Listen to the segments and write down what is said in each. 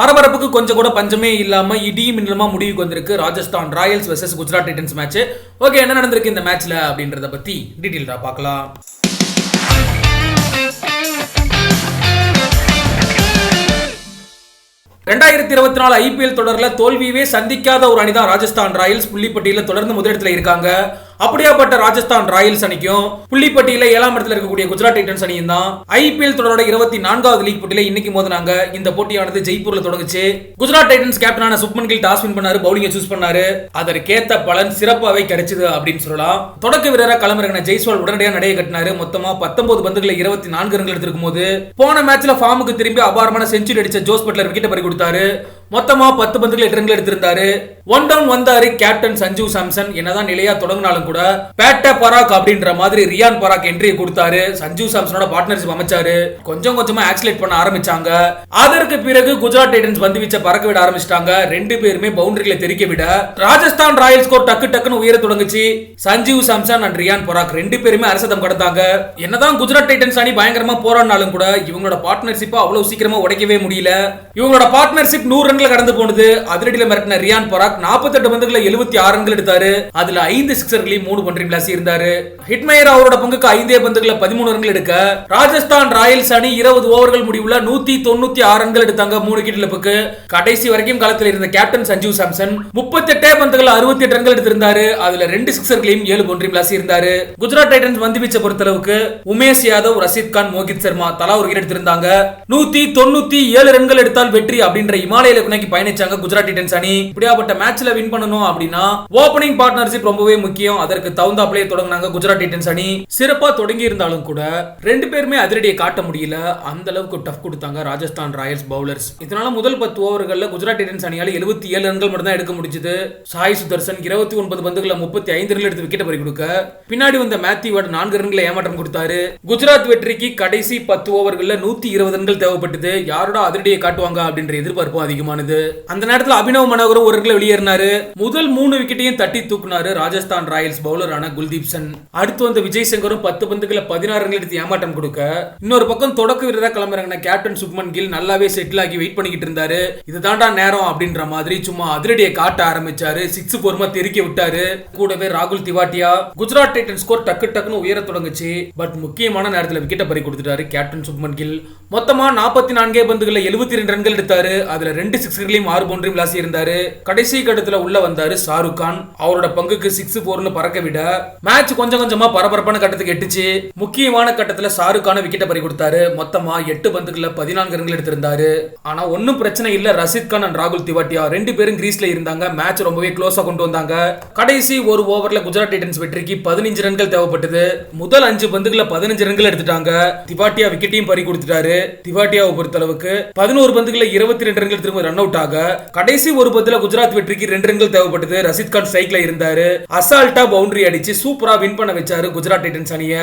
பரபரப்புக்கு கொஞ்சம் கூட பஞ்சமே இல்லாம இடியும் மின்னலமா முடிவுக்கு வந்திருக்கு Rajasthan Royals versus Gujarat Titans match okay என்ன நடந்திருக்கு இந்த மேட்ச்ல அப்படின்றத பத்தி டீட்டெயில்டா பார்க்கலாம். ரெண்டாயிரத்தி இருபத்தி நாலு ஐபிஎல் தொடரில் தோல்வியவே சந்திக்காத ஒரு அணிதான் ராஜஸ்தான் ராயல்ஸ். புள்ளிப்பட்டியில் தொடர்ந்து முதலிடத்தில் இருக்காங்க. அப்படியாப்பட்ட ராஜஸ்தான் ராயல்ஸ் அணிக்கும் புள்ளிப்பட்டியில ஏழாம் இடத்துல இருக்கக்கூடிய குஜராத் டைட்டன்ஸ் அணியும் தான் ஐபிஎல் தொடரோட இருபத்தி நான்காவது லீக் போட்டியில இன்னைக்கு மோதினாங்க. இந்த போட்டியானது ஜெய்ப்பூர்ல தொடங்குச்சு. குஜராத் டைட்டன்ஸ் கேப்டனான சுப்மன் கில் டாஸ் வின் பண்ணாரு பவுலிங்கை சூஸ் பண்ணாரு. அதற்கேத்த பலன் சிறப்பாகவே கிடைச்சது அப்படின்னு சொல்லலாம். தொடக்க வீரரா களமிறங்கின ஜெய்ஸ்வால் உடனடியாக நடைய கட்டினாரு. மொத்தமா பத்தொன்பது பந்துகளை இருபத்தி நான்கு ரன்கள் எடுத்திருக்கும் போது போன மேட்ச்ல ஃபார்முக்கு திரும்பி அபாரமான செஞ்சுரி அடிச்ச ஜோஸ் பட்லர் விக்கெட்டை பறி கொடுத்தாரு மொத்தமா பத்து பந்துகள் எட்டு ரன்கள் எடுத்திருந்தாரு. ஒன் டவுன் வந்தாரு கேப்டன் சஞ்சு சாம்சன். என்னதான் நிலையா தொடங்கினாலும் கூட பேட்ட பராக் அப்படின்ற மாதிரி ரியான் பராக் என்ட்ரி கொடுத்தாரு. சஞ்சு சாம்சனோட பார்ட்னர்ஷிப் அமைச்சாரு. கொஞ்சம் கொஞ்சமா ஆக்சிலேட் பண்ண ஆரம்பிச்சாங்க. அதற்கு பிறகு குஜராத் டைட்டன்ஸ் வந்து வீச்ச பறக்க விட ஆரம்பிச்சிட்டாங்க. ரெண்டு பேருமே பவுண்டரிகளை தெரிக்க விட ராஜஸ்தான் ராயல் ஸ்கோர் டக்கு டக்குன்னு உயர தொடங்குச்சு. சஞ்சீவ் சாம்சன் அண்ட் ரியான் பராக் ரெண்டு பேருமே அரசதம் கடந்தாங்க. என்னதான் குஜராத் டைட்டன்ஸ் அணி பயங்கரமா போராடினாலும் கூட இவங்களோட பார்ட்னர்ஷிப் அவ்வளவு சீக்கிரமா உடைக்கவே முடியல. இவங்களோட பார்ட்னர்ஷிப் நூறு ரன்களை கடந்து போனது அதிரடியில் மிரட்டின ரியான் பராக். 48 பந்துகளை எழுபத்தி ஆறு ரன்கள் எடுத்தாரு. அதுல ஐந்து சிக்ஸர்களையும் மூணு பன்றி விளாசி இருந்தாரு. ஹிட்மயர் அவரோட பங்குக்கு ஐந்தே பந்துகளை பதிமூணு ரன்கள் எடுக்க ராஜஸ்தான் ராயல்ஸ் அணி இருபது ஓவர்கள் முடிவுல நூத்தி தொண்ணூத்தி ஆறு ரன்கள் எடுத்தாங்க மூணு விக்கெட் இழப்புக்கு. கடைசி வரைக்கும் களத்தில் இருந்த கேப்டன் சஞ்சீவ் சாம்சன் முப்பத்தி எட்டே பந்துகள் அறுபத்தி எட்டு ரன்கள் எடுத்திருந்தாரு. அதுல ரெண்டு சிக்ஸர்களையும் ஏழு பவுண்டரி விளாசி இருந்தாரு. குஜராத் டைட்டன்ஸ் வந்து வீச்சை பொறுத்தளவுக்கு உமேஷ் யாதவ் ரஷித் கான் மோகித் சர்மா தலா ஒரு விக்கெட் எடுத்திருந்தாங்க. நூத்தி தொண்ணூத்தி ஏழு ரன்கள் எடுத்தால் வெற்றி அப்படின்ற இமாலய இலக்குனைக்கு பயணிச்சாங்க குஜராத் டைட்டன்ஸ் அணி. இப்படியாப்பட்ட மேட்ச்ல வின் பண்ணணும் அப்படின்னா ஓபனிங் பார்ட்னர்ஷிப் ரொம்பவே முக்கியம். அதற்கு தகுந்தாப்லயே தொடங்கினாங்க குஜராத் டைட்டன்ஸ் அணி. சிறப்பா தொடங்கி இருந்தாலும் கூட ரெண்டு பேருமே அதிரடியை காட்ட முடியல. அந்த அளவுக்கு டஃப் கொடுத்தாங்க ராஜஸ்தான் ராயல்ஸ் பவுலர்ஸ். இதனால முதல் பத்து ஓவர்கள்ல குஜராத் டைட்டன்ஸ் அணியால எழுபத்தி ஏழு ரன்கள் மட்டும் தான் எடுக்க முடிஞ்சது. சாய் சுதர்சன் இருபத்தி ஒன்பது பந்துகளை முப்பத்தி ஐந்து ரன்கள் எடுத்து விக்கெட் பறி கொடுக்க. பின்னாடி வந்த மேத்யூ நான்கு ரன்களை ஏமாற்றம் கொடுத்தாரு. குஜராத் வெற்றிக்கு கடைசி பத்து ஓவர்கள்ல நூத்தி இருபது ரன்கள் தேவைப்பட்டது. யாரோட அதிரடியை காட்டுவாங்க அப்படின்ற எதிர்பார்ப்பும் அதிகமான அதிகமானது அந்த நேரத்தில் அபினவ் மனோகரும் ஒரு ரன்களை வெளியேறினாரு. முதல் மூணு விக்கெட்டையும் தட்டி தூக்குனாரு ராஜஸ்தான் ராயல்ஸ் பவுலரான குல்தீப் சன் அடுத்து வந்த விஜய் சங்கரும் பத்து பந்துகளை பதினாறு ரன்கள் எடுத்து ஏமாற்றம் கொடுக்க. இன்னொரு பக்கம் தொடக்க வீரராக கிளம்புறாங்க கேப்டன் சுப்மன் கில் நல்லாவே செட்டில் ஆகி வெயிட் பண்ணிக்கிட்டு இருந்தாரு. இதுதான்டா நேரம் அப்படின்ற மாதிரி சும்மா அதிரடியை காட்ட ஆரம்பிச்சாரு. சிக்ஸ் பொறுமா தெருக்கி விட்டாரு. கூடவே ராகுல் திவாட்டியா குஜராத் டைட்டன் ஸ்கோர் டக்கு டக்குன்னு உயர தொடங்குச்சு. பட் முக்கியமான நேரத்தில் விக்கெட்டை பறி கொடுத்துட்டாரு கேப்டன் சுப்மன் கில். மொத்தமா நாற்பத்தி நான்கே பந்துகளை எழுபத்தி ரெண்டு ரன்கள் எடுத்தாரு. அதுல ரெண்டு சிக்ஸ்களையும் ஆறு பவுண்டரியும் விளாசி இருந்தாரு கடைசி கட்டத்துல உள்ள வந்தாரு ஷாருக் கான் அவரோட பங்குக்கு சிக்ஸ் போர்னு பறக்க விட மேட்ச் கொஞ்சம் கொஞ்சமா பரபரப்பான கட்டத்துக்கு எட்டுச்சு முக்கியமான கட்டத்துல ஷாருக் கான விக்கெட்டை பறி கொடுத்தாரு மொத்தமா எட்டு பந்துக்குள்ள பதினான்கு ரன்கள் எடுத்திருந்தாரு ஆனா ஒன்னும் பிரச்சனை இல்ல ரஷித் கான் அண்ட் ராகுல் திவாட்டியா ரெண்டு பேரும் கிரீஸ்ல இருந்தாங்க மேட்ச் ரொம்பவே க்ளோஸா கொண்டு வந்தாங்க கடைசி ஒரு ஓவர்ல குஜராத் டைட்டன்ஸ் வெற்றிக்கு பதினஞ்சு ரன்கள் தேவைப்பட்டது முதல் அஞ்சு பந்துக்குள்ள பதினஞ்சு ரன்கள் எடுத்துட்டாங்க திவாட்டியா விக்கெட்டையும் பறி கொடுத்துட்டாரு திவாட்டியாவை பொறுத்தளவுக்கு பதினோரு பந்துக்குள்ள இருபத்தி ரெண்டு ரன்கள் திரும்ப ரன் அவுட் ஆக கடைசி ஒரு பந்துல குஜராத் வெற்றிக்கு ரெண்டு ரன்கள் தேவைப்பட்டது. ரஷித் கான் ஸ்ட்ரைக்ல இருந்தாரு. அசால்ட்டா பவுண்டரி அடிச்சு சூப்பரா வின் பண்ண வச்சாரு குஜராத் டைட்டன்ஸ் அணிய.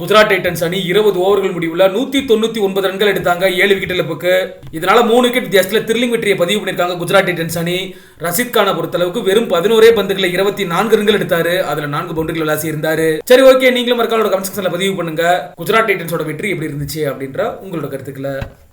குஜராத் டைட்டன்ஸ் அணி இருபது ஓவர்கள் முடிவுல நூத்தி தொண்ணூத்தி ஒன்பது ரன்கள் எடுத்தாங்க ஏழு விக்கெட் இழப்புக்கு. இதனால மூணு விக்கெட் வித்தியாசத்துல த்ரில்லிங் வெற்றியை பதிவு பண்ணிருக்காங்க குஜராத் டைட்டன்ஸ் அணி. ரஷித் கானை பொறுத்தளவுக்கு வெறும் பதினோரே பந்துகளை இருபத்தி நான்கு ரன்கள் எடுத்தாரு. அதுல நான்கு பவுண்டரிகள் விளாசி இருந்தாரு. சரி ஓகே நீங்களும் மறக்காம கமெண்ட் செக்ஷன்ல பதிவு பண்ணுங்க. குஜராத் டைட்டன்ஸோட வெற்றி எப்படி இருந்துச்சு அப்படின்ற உங்களோட கருத்துக்களை